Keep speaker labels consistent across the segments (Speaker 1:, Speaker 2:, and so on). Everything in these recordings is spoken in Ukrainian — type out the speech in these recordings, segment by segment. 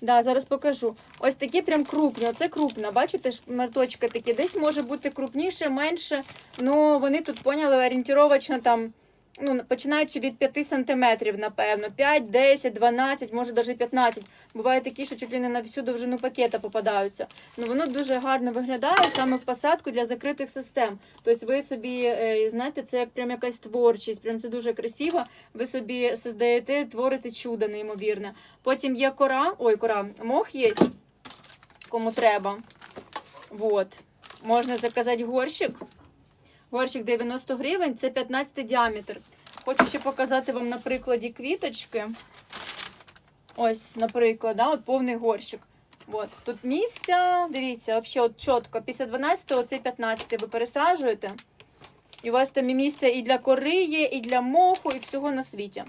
Speaker 1: Да, зараз покажу. Ось такі прям крупні. Оце крупна. Бачите, шматочки такі. Десь може бути крупніше, менше. Ну вони тут поняли орієнтіровочно там. Ну, починаючи від 5 сантиметрів, напевно, 5, 10, 12, може навіть 15. Буває такі, що чуть ли не на всю довжину пакета попадаються. Ну воно дуже гарно виглядає саме в посадку для закритих систем. Тобто ви собі, е, знаєте, це як прям якась творчість, прям це дуже красиво. Ви собі создаєте, творите чудо неймовірне. Потім є кора, ой, кора, мох є, кому треба. Вот. Можна заказати горщик. Горщик 90 гривень, це 15 діаметр. Хочу ще показати вам на прикладі квіточки. Ось, наприклад, да, от повний горщик. От. Тут місця, дивіться, взагалі от чітко. Після 12 оцей 15 ви пересаджуєте. І у вас там і місце і для кори є, і для моху, і всього на світі.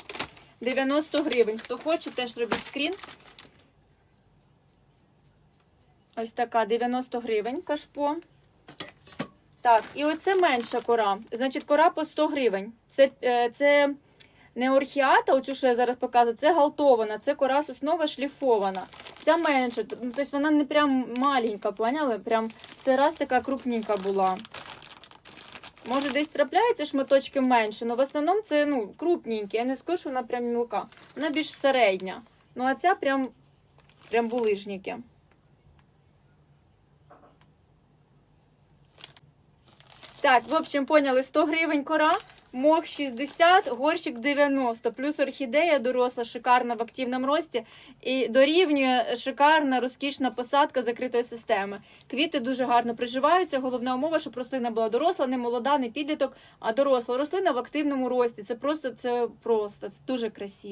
Speaker 1: 90 гривень. Хто хоче, теж робіть скрін. Ось така 90 гривень кашпо. Так, і оце менша кора. Значить, кора по 100 гривень. Це, е, це не орхіата, оцю, що я зараз показую, це галтована, це кора соснова шліфована. Ця менша, ну, тобто вона не прям маленька, поняли? Прям це раз така крупненька була. Може, десь трапляються шматочки менше, але в основному це ну, крупненькі. Я не скажу, що вона прям мілка. Вона більш середня. Ну, а ця прям, прям булижники. Так, в общем, поняли, 100 гривень кора, мох 60, горщик 90, плюс орхідея доросла, шикарна в активному рості. І дорівнює шикарна, розкішна посадка закритої системи. Квіти дуже гарно приживаються. Головна умова, щоб рослина була доросла, не молода, не підліток, а доросла рослина в активному рості. Це просто, це просто, це дуже красиво.